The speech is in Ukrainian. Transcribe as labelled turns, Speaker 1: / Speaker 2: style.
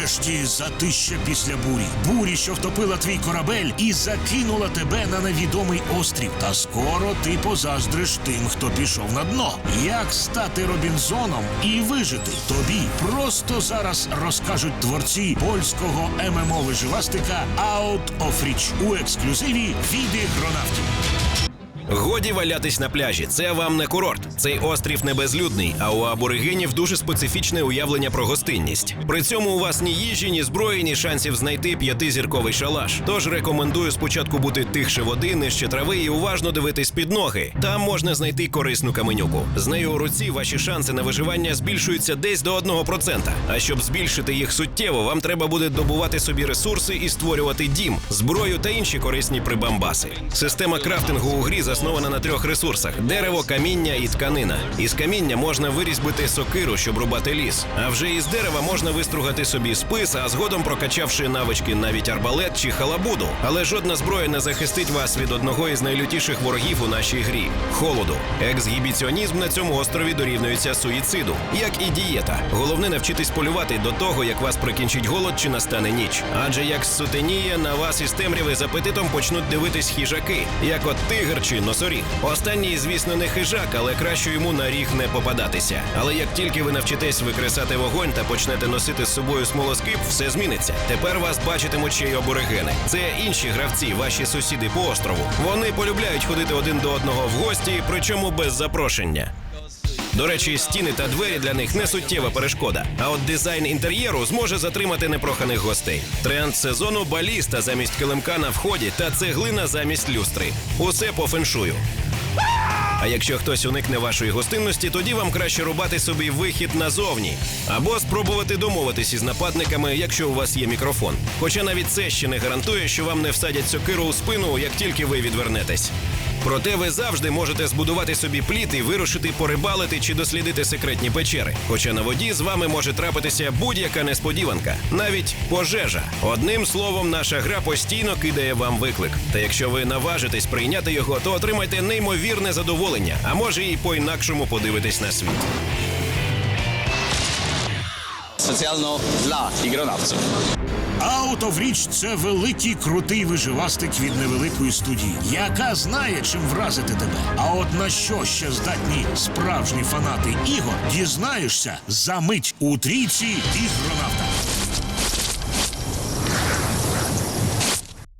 Speaker 1: Нарешті затища після бурі. Бурі, що втопила твій корабель і закинула тебе на невідомий острів. Та скоро ти позаздриш тим, хто пішов на дно. Як стати Робінзоном і вижити? Тобі просто зараз розкажуть творці польського ММО виживастика Out of Reach у ексклюзиві від ігронавтів.
Speaker 2: Годі валятись на пляжі. Це вам не курорт. Цей острів не безлюдний, а у аборигенів дуже специфічне уявлення про гостинність. При цьому у вас ні їжі, ні зброї, ні шансів знайти п'ятизірковий шалаш. Тож рекомендую спочатку бути тихше води, нижче трави і уважно дивитись під ноги. Там можна знайти корисну каменюку. З нею у руці ваші шанси на виживання збільшуються десь до 1%. А щоб збільшити їх суттєво, вам треба буде добувати собі ресурси і створювати дім, зброю та інші корисні прибамбаси. Система крафтингу у грі заснована на трьох ресурсах: дерево, каміння і тканина. Із каміння можна вирізбити сокиру, щоб рубати ліс. А вже із дерева можна вистругати собі спис, а згодом прокачавши навички навіть арбалет чи халабуду. Але жодна зброя не захистить вас від одного із найлютіших ворогів у нашій грі холоду. Ексгібіціонізм на цьому острові дорівнюється суїциду, як і дієта. Головне навчитись полювати до того, як вас прикінчить голод чи настане ніч. Адже як сутеніє на вас із темряви з апетитом почнуть дивитись хижаки, як от тигр чи носоріг. Останній, звісно, не хижак, але краще йому на ріг не попадатися. Але як тільки ви навчитесь викресати вогонь та почнете носити з собою смолоскип, все зміниться. Тепер вас бачитимуть ще й аборигени. Це інші гравці, ваші сусіди по острову. Вони полюбляють ходити один до одного в гості, причому без запрошення. До речі, стіни та двері для них не суттєва перешкода. А от дизайн інтер'єру зможе затримати непроханих гостей. Тренд сезону баліста замість килимка на вході та цеглина замість люстри. Усе по феншую. А якщо хтось уникне вашої гостинності, тоді вам краще рубати собі вихід назовні або спробувати домовитись із нападниками, якщо у вас є мікрофон. Хоча навіть це ще не гарантує, що вам не всадять сокиру у спину, як тільки ви відвернетесь. Проте ви завжди можете збудувати собі пліт і вирушити порибалити чи дослідити секретні печери. Хоча на воді з вами може трапитися будь-яка несподіванка, навіть пожежа. Одним словом, наша гра постійно кидає вам виклик. Та якщо ви наважитесь прийняти його, то отримайте неймовірне задоволення, а може і по-інакшому подивитись на світ.
Speaker 3: specjalno dla igronawców.
Speaker 1: Reach – це великий крутий виживастик від невеликої студії, яка знає, чим вразити тебе. А от на що ще здатні справжні фанати ігор, дізнаєшся за мить у трійці ігронавта.